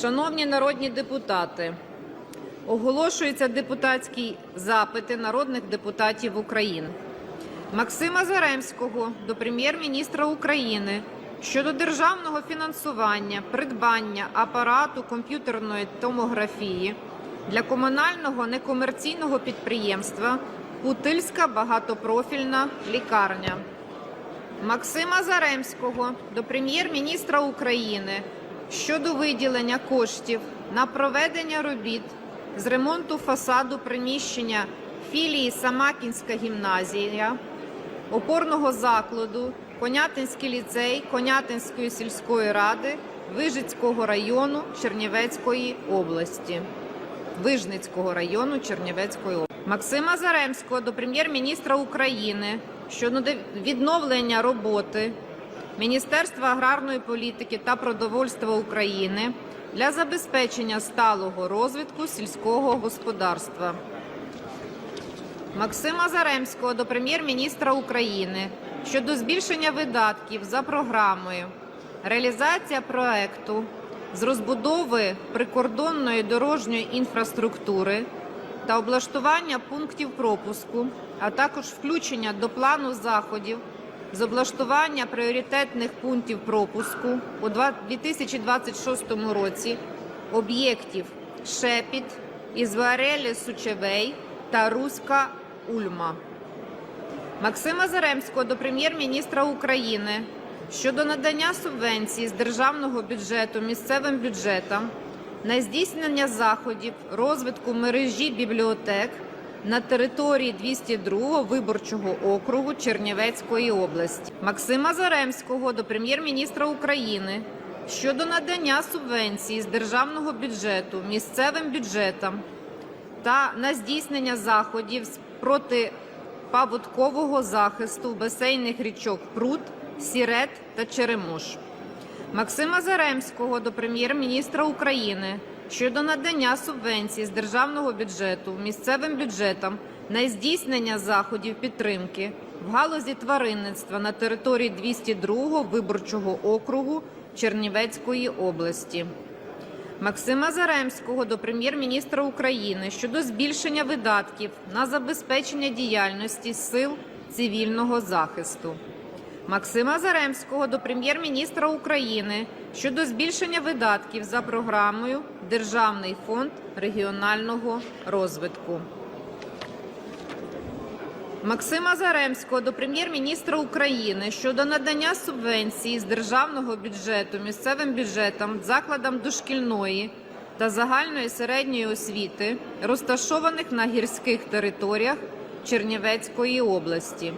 Шановні народні депутати, оголошуються депутатські запити народних депутатів України. Максима Заремського до Прем'єр-міністра України щодо державного фінансування придбання апарату комп'ютерної томографії для комунального некомерційного підприємства Путильська багатопрофільна лікарня. Максима Заремського до Прем'єр-міністра України щодо виділення коштів на проведення робіт з ремонту фасаду приміщення філії Самакінська гімназія, опорного закладу, Конятинський ліцей Конятинської сільської ради Вижицького району Чернівецької області. Вижницького району Чернівецької області. Максима Заремського до Прем'єр-міністра України щодо відновлення роботи Міністерства аграрної політики та продовольства України для забезпечення сталого розвитку сільського господарства. Максима Заремського до Прем'єр-міністра України щодо збільшення видатків за програмою реалізація проекту з розбудови прикордонної дорожньої інфраструктури та облаштування пунктів пропуску, а також включення до плану заходів з облаштування пріоритетних пунктів пропуску у 2026 році об'єктів Шепіт, Ізварелі Сучевей та Руська Ульма. Максима Заремського до Прем'єр-міністра України щодо надання субвенції з державного бюджету місцевим бюджетам на здійснення заходів розвитку мережі бібліотек на території 202 виборчого округу Чернівецької області. Максима Заремського до Прем'єр-міністра України щодо надання субвенції з державного бюджету місцевим бюджетам та на здійснення заходів з протипаводкового захисту басейних річок Прут, Сірет та Черемош. Максима Заремського до Прем'єр-міністра України щодо надання субвенції з державного бюджету місцевим бюджетам на здійснення заходів підтримки в галузі тваринництва на території 202 виборчого округу Чернівецької області. Максима Заремського до Прем'єр-міністра України щодо збільшення видатків на забезпечення діяльності сил цивільного захисту. Максима Заремського до Прем'єр-міністра України щодо збільшення видатків за програмою Державний фонд регіонального розвитку. Максима Заремського до Прем'єр-міністра України щодо надання субвенції з державного бюджету місцевим бюджетам закладам дошкільної та загальної середньої освіти, розташованих на гірських територіях Чернівецької області.